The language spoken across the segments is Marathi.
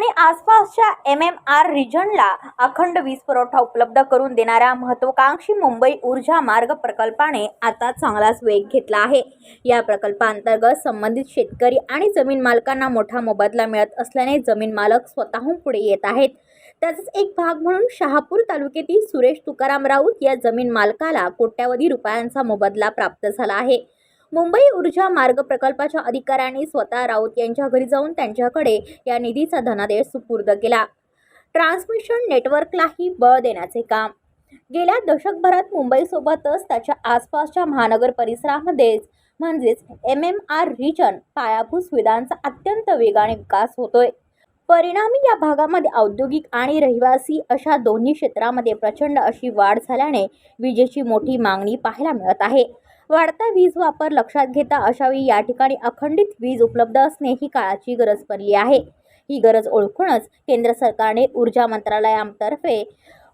आणि आसपासच्या एम एम आर रिजनला अखंड वीज पुरवठा उपलब्ध करून देणाऱ्या महत्त्वाकांक्षी मुंबई ऊर्जा मार्ग प्रकल्पाने आता चांगलाच वेग घेतला आहे. या प्रकल्पांतर्गत संबंधित शेतकरी आणि जमीन मालकांना मोठा मोबदला मिळत असल्याने जमीन मालक स्वतःहून पुढे येत आहेत. त्याचाच एक भाग म्हणून शहापूर तालुक्यातील सुरेश तुकाराम राऊत या जमीन मालकाला कोट्यावधी रुपयांचा मोबदला प्राप्त झाला आहे. मुंबई ऊर्जा मार्ग प्रकल्पाच्या अधिकाऱ्यांनी स्वतः राऊत यांच्या घरी जाऊन त्यांच्याकडे या निधीचा धनादेश सुपूर्द केला. ट्रान्समिशन नेटवर्कलाही बळ देण्याचे काम. गेल्या दशकभरात मुंबईसोबतच त्याच्या आसपासच्या महानगर परिसरामध्येच म्हणजेच एम एम आर रिजन पायाभूत सुविधांचा अत्यंत वेगाने विकास होतोय. परिणामी या भागामध्ये औद्योगिक आणि रहिवासी अशा दोन्ही क्षेत्रामध्ये प्रचंड अशी वाढ झाल्याने विजेची मोठी मागणी पाहायला मिळत आहे. वाढता वीज वापर लक्षात घेता अशावेळी या ठिकाणी अखंडित वीज उपलब्ध असणे ही काळाची गरज पडली आहे. ही गरज ओळखूनच केंद्र सरकारने ऊर्जा मंत्रालयातर्फे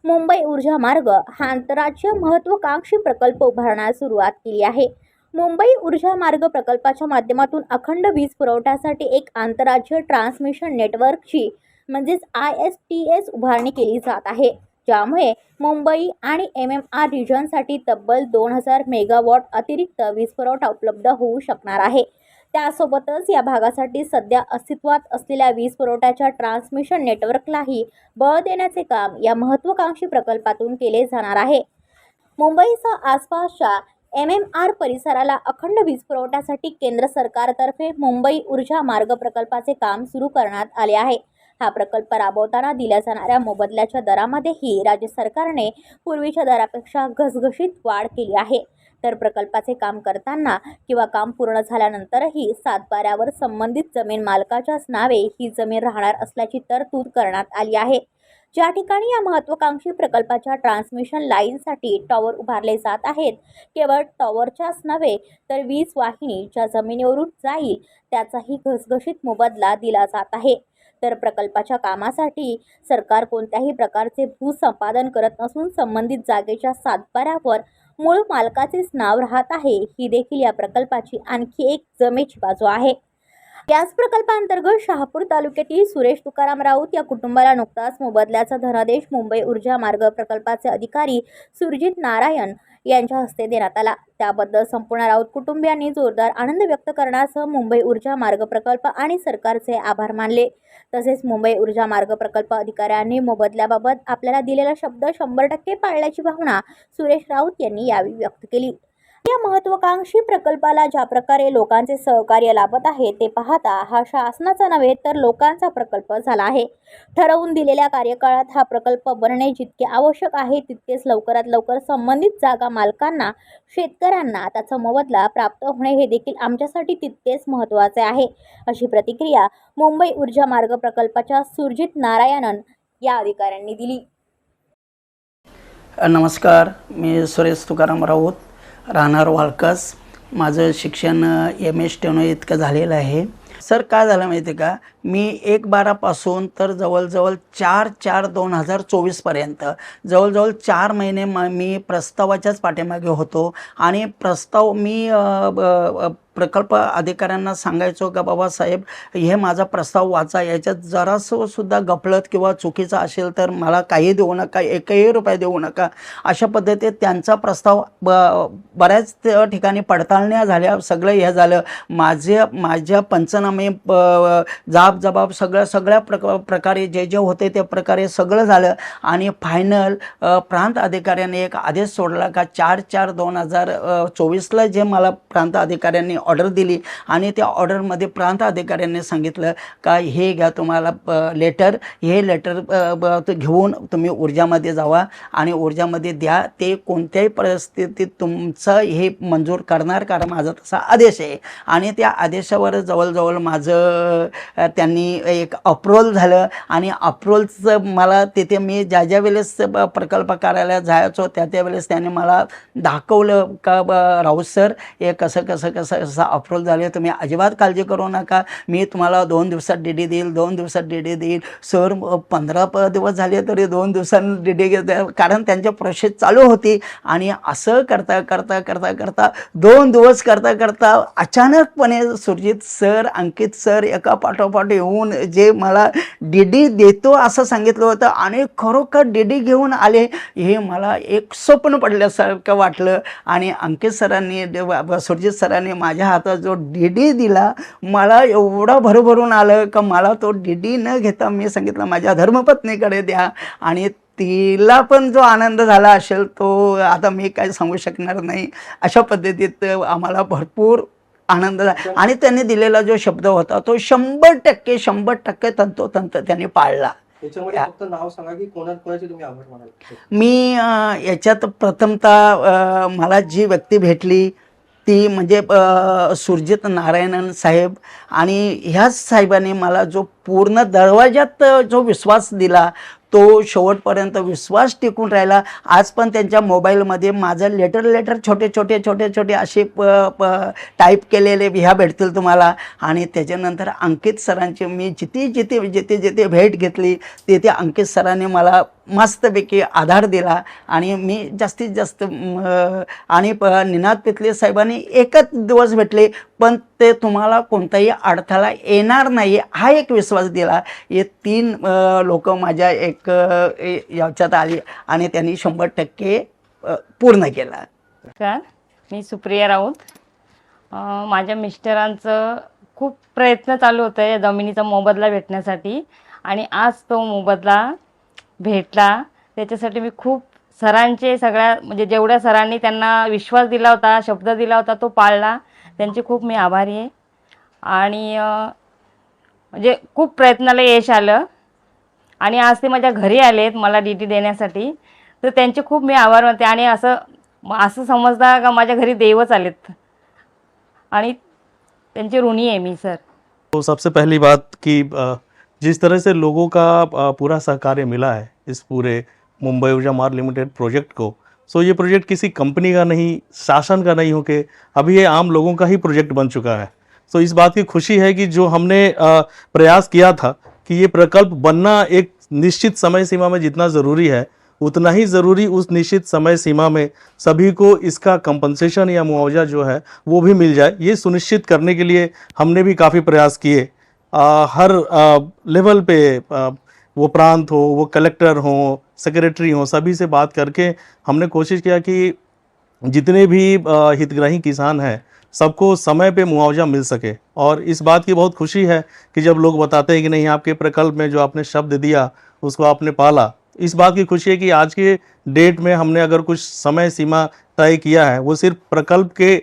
मुंबई ऊर्जा मार्ग हा आंतरराज्य महत्त्वाकांक्षी प्रकल्प उभारण्यास सुरुवात केली आहे. मुंबई ऊर्जा मार्ग प्रकल्पाच्या माध्यमातून अखंड वीज पुरवठ्यासाठी एक आंतरराज्य ट्रान्समिशन नेटवर्कची म्हणजेच आय एस टी एस उभारणी केली जात आहे. ज्यामुळे मुंबई आणि एम एम आर रिजनसाठी तब्बल दोन हजार मेगावॉट अतिरिक्त वीज पुरवठा उपलब्ध होऊ शकणार आहे. त्यासोबतच या भागासाठी सध्या अस्तित्वात असलेल्या वीज पुरवठ्याच्या ट्रान्समिशन नेटवर्कलाही बळ देण्याचे काम या महत्त्वाकांक्षी प्रकल्पातून केले जाणार आहे. मुंबईसह आसपासच्या एम एम आर परिसराला अखंड वीज पुरवठ्यासाठी केंद्र सरकारतर्फे मुंबई ऊर्जा मार्ग प्रकल्पाचे काम सुरू करण्यात आले आहे. हा प्रकल्प राबवताना दिल्या जाणाऱ्या मोबदल्याच्या दरामध्येही राज्य सरकारने पूर्वीच्या दरापेक्षा घसघशीत वाढ केली आहे. तर प्रकल्पाचे काम करताना किंवा काम पूर्ण झाल्यानंतरही सातबाऱ्यावर संबंधित जमीन मालकाच्याच नावे ही जमीन राहणार असल्याची तरतूद करण्यात आली आहे. ज्या ठिकाणी या महत्त्वाकांक्षी प्रकल्पाच्या ट्रान्समिशन लाईनसाठी टॉवर उभारले जात आहेत केवळ टॉवरच्याच नव्हे तर वीज वाहिनी ज्या जमिनीवरून जाईल त्याचाही घसघशीत मोबदला दिला जात आहे. तर प्रकल्पाच्या कामासाठी सरकार कोणत्याही प्रकारचे भूसंपादन करत नसून संबंधित जागेच्या सातबाऱ्यावर मूळ मालकाचेच नाव राहत आहे. ही देखील या प्रकल्पाची आणखी एक जमेची बाजू आहे. याच प्रकल्पांतर्गत शहापूर तालुक्यातील सुरेश तुकाराम राऊत या कुटुंबाला नुकताच मोबदल्याचा धनादेश मुंबई ऊर्जा मार्ग प्रकल्पाचे अधिकारी सुरजित नारायण यांच्या हस्ते देण्यात आला. त्याबद्दल संपूर्ण राऊत कुटुंबियांनी जोरदार आनंद व्यक्त करण्यासह मुंबई ऊर्जा मार्ग प्रकल्प आणि सरकारचे आभार मानले. तसेच मुंबई ऊर्जा मार्ग प्रकल्प अधिकाऱ्यांनी मोबदल्याबाबत आपल्याला दिलेला शब्द शंभर टक्के पाळल्याची भावना सुरेश राऊत यांनी यावेळी व्यक्त केली. या महत्त्वाकांक्षी प्रकल्पाला ज्या प्रकारे लोकांचे सहकार्य लाभत आहे ते पाहता हा शासनाचा नव्हे तर लोकांचा प्रकल्प झाला आहे. ठरवून दिलेल्या कार्यकाळात हा प्रकल्प बनणे जितके आवश्यक आहे तितकेच लवकरात लवकर संबंधित जागा मालकांना शेतकऱ्यांना त्याचा मोबदला प्राप्त होणे हे देखील आमच्यासाठी तितकेच महत्त्वाचे आहे. अशी प्रतिक्रिया मुंबई ऊर्जा मार्ग प्रकल्पाच्या सुरजित नारायणन या अधिकाऱ्यांनी दिली. नमस्कार मी सुरेश तुकाराम राऊत. राहणार वालकस माझं शिक्षण एम एस टेनो इतकं झालेलं आहे. सर काय झालं माहिती आहे का? मी एक बारापासून तर जवळजवळ चार चार दोन हजार चोवीसपर्यंत जवळजवळ चार महिने म मी प्रस्तावाच्याच पाठीमागे होतो. आणि प्रस्ताव मी ब- प्रकल्प अधिकाऱ्यांना सांगायचो का बाबा साहेब हे माझा प्रस्ताव वाचा याच्यात जरासं सुद्धा गफलत किंवा चुकीचा असेल तर मला काही देऊ नका एकही रुपये देऊ नका. अशा पद्धतीत त्यांचा प्रस्ताव ब बऱ्याच ठिकाणी पडताळण्या झाल्या सगळं हे झालं. माझे माझ्या पंचनामे जाब जबाब सगळं सगळ्या प्रक प्रकारे जे जे होते त्या प्रकारे सगळं झालं. आणि फायनल प्रांत अधिकाऱ्याने एक आदेश सोडला का चार चार दोन हजार चोवीसला जे मला प्रांत अधिकाऱ्यांनी ऑर्डर दिली आणि त्या ऑर्डरमध्ये प्रांत अधिकाऱ्यांनी सांगितलं का हे घ्या तुम्हाला लेटर हे लेटर घेऊन तुम्ही ऊर्जामध्ये जावा आणि ऊर्जामध्ये द्या. ते कोणत्याही परिस्थितीत तुमचं हे मंजूर करणार कारण माझा तसा आदेश आहे. आणि त्या आदेशावर जवळजवळ माझं त्या त्यांनी एक अप्रोल झालं. आणि अप्रोलचं मला तिथे मी ज्या ज्या वेळेस ब- प्रकल्प कार्यालयात जायचो त्या त्या वेळेस त्यांनी मला दाखवलं का ब राऊत सर हे कसं कसं कसं कसं अप्रूवल झालं तुम्ही अजिबात काळजी करू नका. मी तुम्हाला दोन दिवसात डी डी देईल दोन दिवसात डी डी देईल. सर पंधरा प दिवस झाले तरी दोन दिवसांनी डी डी घेत कारण त्यांच्या प्रोसेस चालू होती. आणि असं करता करता करता करता दोन दिवस करता करता अचानकपणे सुरजित सर अंकित सर एका पाठोपाठ समोरासमोर येऊन जे मला डीडी देतो असं सांगितलं होतं आणि खरोखर डीडी घेऊन आले हे मला एक स्वप्न पडल्यासारखं वाटलं. आणि अंकित सरांनी सुरजित सरांनी माझ्या हातात जो डीडी दिला मला एवढं भरभरून आलं का मला तो डीडी न घेता मी सांगितलं माझ्या धर्मपत्नीकडे द्या. आणि तिला पण जो आनंद झाला असेल तो आता मी काय सांगू शकणार नाही. अशा पद्धतीत आम्हाला भरपूर आनंद झाला. आणि त्यांनी दिलेला जो शब्द होता तो शंभर टक्के शंभर टक्के तंतोतंत त्यांनी पाळला. मी याच्यात प्रथमतः मला जी व्यक्ती भेटली ती म्हणजे सुरजित नारायणन साहेब. आणि ह्याच साहेबांनी मला जो पूर्ण दरवाजात जो विश्वास दिला तो शेवटपर्यंत विश्वास टिकून राहिला. आज पण त्यांच्या मोबाईलमध्ये माझं लेटर लेटर छोटे छोटे छोटे छोटे असे प प टाईप केलेले ह्या भेटतील तुम्हाला. आणि त्याच्यानंतर अंकित सरांची मी जिथे जिथे जिथे जिथे भेट घेतली तिथे अंकित सरांनी मला मस्तपैकी आधार दिला. आणि मी जास्तीत जास्त आणि प निनाद पितले साहेबांनी एकच दिवस भेटले पण ते तुम्हाला कोणताही अडथळा येणार नाही हा एक विश्वास दिला. हे तीन लोक माझ्या एक याच्यात आली आणि त्यांनी शंभर टक्के पूर्ण केला. सर मी सुप्रिया राऊत. माझ्या मिस्टरांचं खूप प्रयत्न चालू होतं या जमिनीचा मोबदला भेटण्यासाठी. आणि आज तो मोबदला भेटला. त्याच्यासाठी मी खूप सरांचे सगळ्या म्हणजे जेवढ्या सरांनी त्यांना विश्वास दिला होता शब्द दिला होता तो पाळला. त्यांचे खूप मी आभारी आहे. आणि म्हणजे खूप प्रयत्नाला यश आलं. आणि आज ते माझ्या घरी आलेत मला डी टी देण्यासाठी. तर त्यांचे खूप मी आभार मानते. आणि असं असं समजता का माझ्या घरी देवच आलेत. आणि त्यांचे ऋणी आहे मी सर. तो सबसे पहली बात कि जिस तरह से लोगों का पूरा सहकार्य मिला है इस पूरे मुंबई ऊर्जा मार्ग लिमिटेड प्रोजेक्ट को सो ये प्रोजेक्ट किसी कंपनी का नहीं शासन का नहीं होके अभी ये आम लोगों का ही प्रोजेक्ट बन चुका है। सो इस बात की खुशी है कि जो हमने प्रयास किया था कि ये प्रकल्प बनना एक निश्चित समय सीमा में जितना ज़रूरी है उतना ही ज़रूरी उस निश्चित समय सीमा में सभी को इसका कंपनसेशन या मुआवजा जो है वो भी मिल जाए। ये सुनिश्चित करने के लिए हमने भी काफ़ी प्रयास किए। हर आ, लेवल पे आ, वो प्रांत हो, वो कलेक्टर हो, सेक्रेटरी हो, सभी से बात करके हमने कोशिश किया कि जितने भी हितग्राही किसान हैं, सबको समय पे मुआवजा मिल सके। और इस बात की बहुत खुशी है कि जब लोग बताते हैं कि नहीं, आपके प्रकल्प में जो आपने शब्द दिया, उसको आपने पाला, इस बात की खुशी है कि आज के डेट में हमने अगर कुछ समय सीमा तय किया है, वो सिर्फ़ प्रकल्प के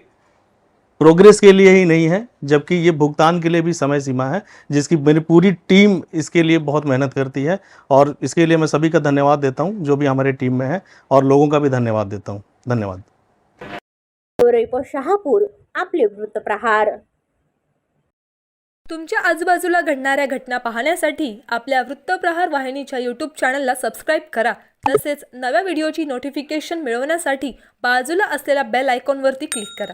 प्रोग्रेस के लिए ही नहीं है जबकि ये भुगतान के लिए भी समय सीमा है जिसकी मेरी पूरी टीम इसके लिए बहुत मेहनत करती है। और इसके लिए मैं सभी का धन्यवाद देता हूँ जो भी हमारे टीम में है और लोगों का भी धन्यवाद देता हूँ। धन्यवाद। शहापूर आपले वृत्तप्रहार तुमच्या आजूबाजूला घडणाऱ्या घटना पाहण्यासाठी आपल्या वृत्तप्रहार वाहिनीच्या यूट्यूब चॅनलला सबस्क्राईब करा. तसेच नव्या व्हिडिओची नोटिफिकेशन मिळवण्यासाठी बाजूला असलेल्या बेल आयकॉनवरती क्लिक करा.